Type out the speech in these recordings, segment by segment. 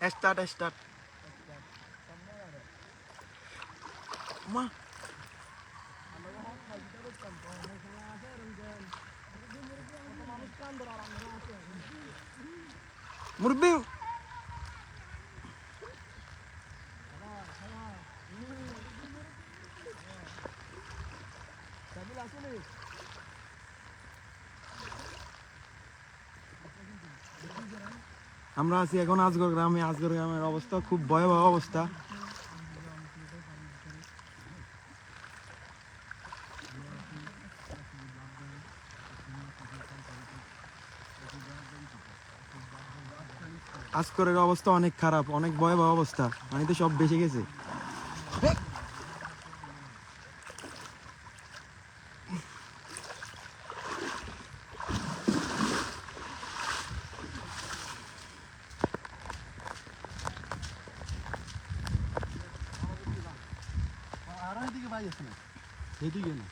Start start মা মুরব্বী আমরা আছি এখন আজগর গ্রামে, আজগর গ্রামের অবস্থা, খুব ভয়াবহ অবস্থা। আজকরের অবস্থা অনেক খারাপ, অনেক ভয়াবহ অবস্থা। পানিতে সব বেঁচে গেছে। আছে না এদিকে না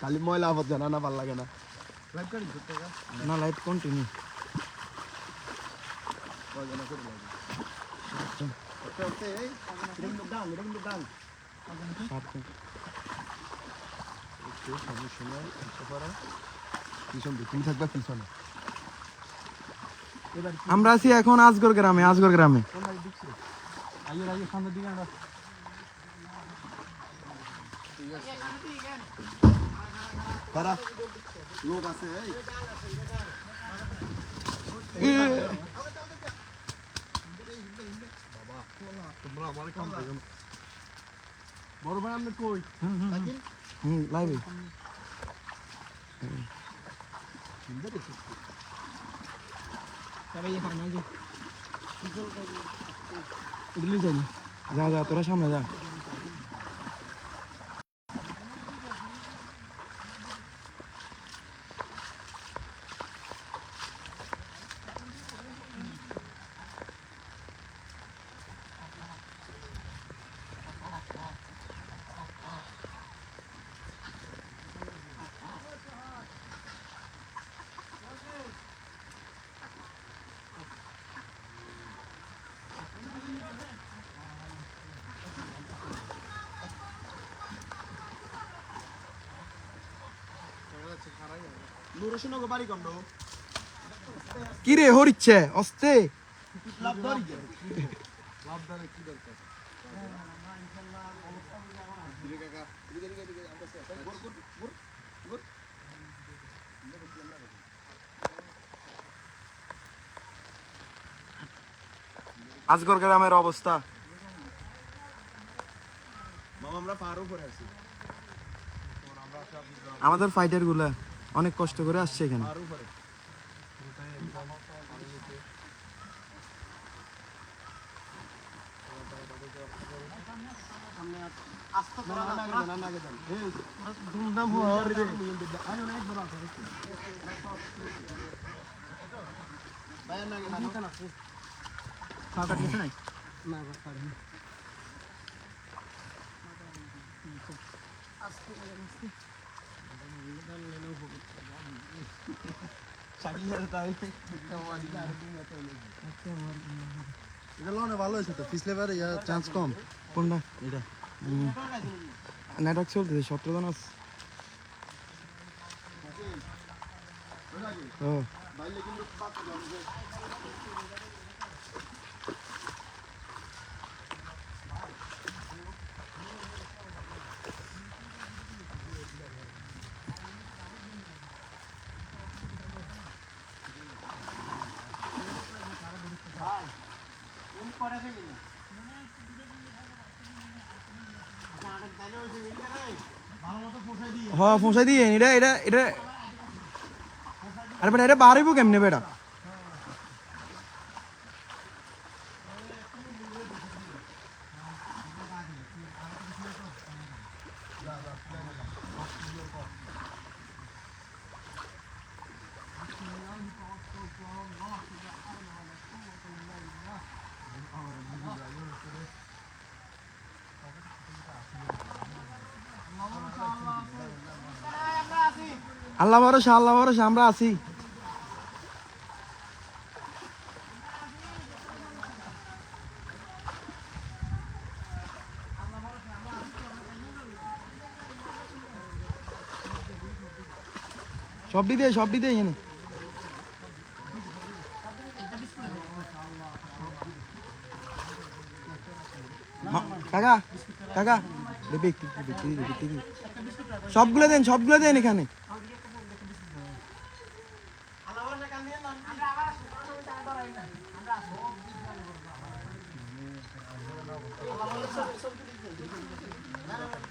খালি ময়লা আবদ জানা না ভালো লাগে না লাইভ কাটি না লাইট কন্টিনিউ পিছন তুমি থাকবা পিছনে আমরা আছি এখন আজগর গ্রামে আজগর গ্রামে কোন দিকে দিচ্ছে আইয়ে আইয়ে সামনের দিকে আমরা পারা লোক আছে এই তোমরা আমার কাম দেখো বড় ভাই আপনি কই সাইকেল হুম লাইভে যা যা তোরা সামনে যা। কি রে হরিচ্ছে অস্তে। লাভ ধরি লাভ ধরে কি দরকার? আজগর গ্রামের অবস্থা। মামা আমরা পার উপরে আছি। আমাদের ফাইটারগুলা। অনেক কষ্ট করে আসছে এখানে। না কাকা কিছু নাই না পারি ভালো হয়েছে তো পিছলে বারে চান্স কম কোনটা নেটওয়ার্ক চলতেছে সতেরো জন আছে হ্যাঁ ফোঁসাই দিয়ে এটা এটা এটা। আরে বেটা এটা বাড়িব কেমনে বেটা? আল্লাহ ভরসা আল্লাহ ভরসা, আমরা আছি। সব দিতে সব দিতে এখানে। কাকা কাকা। সবগুলো দেন সবগুলো দেন এখানে। আমরা